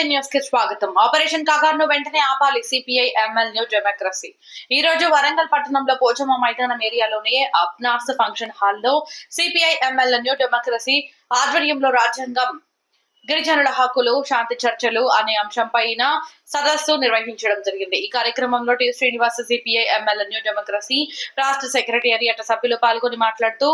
న్యూస్కి స్వాగతం. ఆపరేషన్ కాగార్ను వెంటనే ఆపాలి. CPI ML new democracy. ఈ రోజు వరంగల్ పట్టణంలో పోచమ్మ మైదానం ఏరియాలోని అప్నాస్ ఫంక్షన్ హాల్లో సిపిఐ ఎంఎల్ న్యూ డెమోక్రసీ ఆధ్వర్యంలో రాజ్యాంగం గిరిజనుల హక్కులు శాంతి చర్చలు అనే అంశంపైన సదస్సు నిర్వహించడం జరిగింది. ఈ కార్యక్రమంలో T. Srinivasa CPI ML new democracy రాష్ట్ర సెక్రటేరియట్ సభ్యులు పాల్గొని మాట్లాడుతూ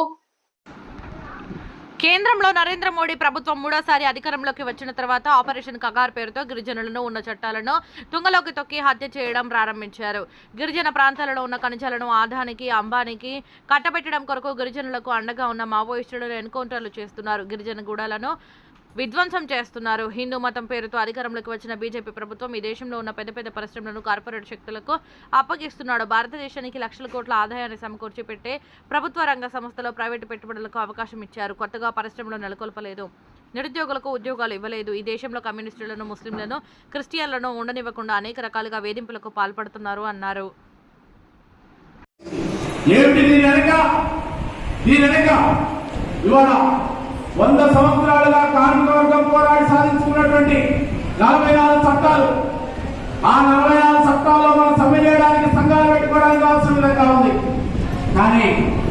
కేంద్రంలో నరేంద్ర మోడీ ప్రభుత్వం మూడోసారి అధికారంలోకి వచ్చిన తర్వాత ఆపరేషన్ కగార్ పేరుతో గిరిజనులను ఉన్న చట్టాలను తుంగలోకి తొక్కి హత్య చేయడం ప్రారంభించారు. గిరిజన ప్రాంతాలలో ఉన్న ఖనిజాలను ఆదానికి అంబానికి కట్టబెట్టడం కొరకు గిరిజనులకు అండగా ఉన్న మావోయిస్టులను ఎన్కౌంటర్లు చేస్తున్నారు. గిరిజన గూడాలను విధ్వంసం చేస్తున్నారు. హిందూ మతం పేరుతో అధికారంలోకి వచ్చిన బీజేపీ ప్రభుత్వం ఈ దేశంలో ఉన్న పెద్ద పెద్ద పరిశ్రమలను కార్పొరేట్ శక్తులకు అప్పగిస్తున్నాడు. భారతదేశానికి లక్షల కోట్ల ఆదాయాన్ని సమకూర్చి పెట్టే ప్రభుత్వ రంగ సంస్థలో ప్రైవేటు పెట్టుబడులకు అవకాశం ఇచ్చారు. కొత్తగా పరిశ్రమలు నెలకొల్పలేదు. నిరుద్యోగులకు ఉద్యోగాలు ఇవ్వలేదు. ఈ దేశంలో కమ్యూనిస్టులను ముస్లింలను క్రిస్టియన్లను ఉండనివ్వకుండా అనేక రకాలుగా వేధింపులకు పాల్పడుతున్నారు అన్నారు. ఏమిటి దీని వెనక? దీని వెనక? ఇవాళ వంద సంవత్సరాలుగా కార్మిక వర్గం పోరాడి సాధించుకున్నటువంటి నలభై నాలుగు చట్టాలు ఆ నలభై నాలుగు చట్టాల్లో మనం సమ్మె చేయడానికి సంఘాలు పెట్టుకోవడానికి అవసరం విధంగా ఉంది. కానీ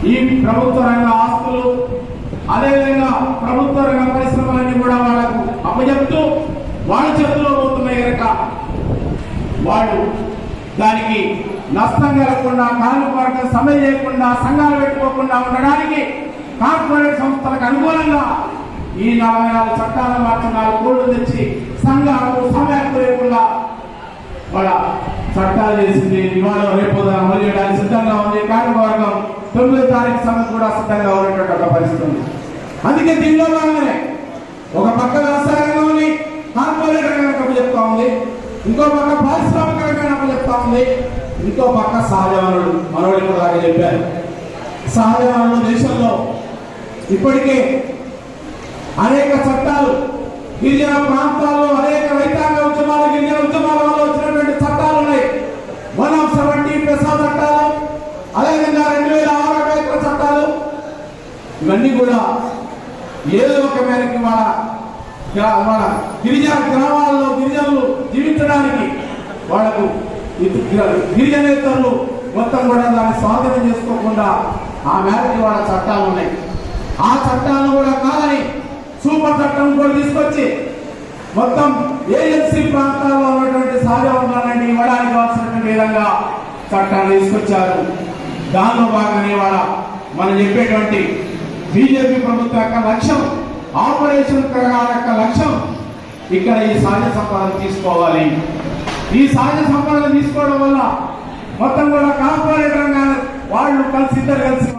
ఈ ప్రభుత్వ రంగ ఆస్తులు అదేవిధంగా ప్రభుత్వ రంగ పరిశ్రమలన్నీ కూడా వాళ్ళకు అప్పచెప్తూ వాళ్ళ చేతిలో పోతున్నాయి కనుక వాళ్ళు దానికి నష్టం కలగకుండా కార్మిక వర్గం సమ్మె చేయకుండా సంఘాలు పెట్టుకోకుండా ఉండడానికి కార్పొరేట్ సంస్థలకు అనుకూలంగా ఈ నలభై నాలుగు చట్టాల మార్చి నాలుగు కోళ్ళు తెచ్చి సంఘాలకు సమ్మెకు లేకుండా వాళ్ళ చట్టాలు చేసింది ఇవాళ రేపు అమలు చేయడానికి సిద్ధంగా ఉంది కార్యవర్గం వర్గం తొమ్మిదో తారీఖు సమయం కూడా సిద్ధంగా ఉన్నటువంటి ఒక పరిస్థితి ఉంది. అందుకే దీనిలో భాగంగానే ఒక పక్క వ్యవసాయ రంగంని కార్పొరేట్ రంగం చెప్తా ఉంది ఇంకో పక్క పారిశ్రామిక రంగం చెప్తా ఉంది ఇంకో పక్క సహజ వనరుడు మనోడి కూడా చెప్పారు. సహజ వనరులు దేశ ఇప్పటికే అనేక చట్టాలు గిరిజన ప్రాంతాల్లో అనేక రైతాంగ ఉద్యమాలు గిరిజన ఉద్యమాల వల్ల వచ్చినటువంటి చట్టాలు ఉన్నాయి. వన్ ఆఫ్ సెవెంటీ పెసా చట్టాలు అదేవిధంగా రెండు వేల ఆరు రైతుల చట్టాలు. ఇవన్నీ కూడా ఏదో ఒక మేరకు మన గ్రా- గిరిజన గ్రామాల్లో గిరిజనులు జీవించడానికి వాళ్ళకు గిరిజనేతరులు మొత్తం కూడా దాన్ని స్వాధీనం చేసుకోకుండా ఆ మేరకు వాళ్ళ చట్టాలు ఉన్నాయి. ఆ చట్టాలను కూడా కాదని సూపర్ చట్టం కూడా తీసుకొచ్చి మొత్తం ఏజెన్సీ ప్రాంతాల్లో ఉన్నటువంటి సహజ వనరులన్నీ ఇవ్వడానికి అవసరమైన విధంగా చట్టాలు తీసుకొచ్చారు. దానిలో భాగంగా ఇవాళ మనం చెప్పేటువంటి బీజేపీ ప్రభుత్వం యొక్క లక్ష్యం ఆపరేషన్ ప్రకారం యొక్క లక్ష్యం ఇక్కడ ఈ సహజ సంపదను తీసుకోవాలి. ఈ సహజ సంపదను తీసుకోవడం వల్ల మొత్తం కూడా కార్పొరేట్ రంగాన్ని వాళ్ళు కలిసి ఇద్దరు కలిసి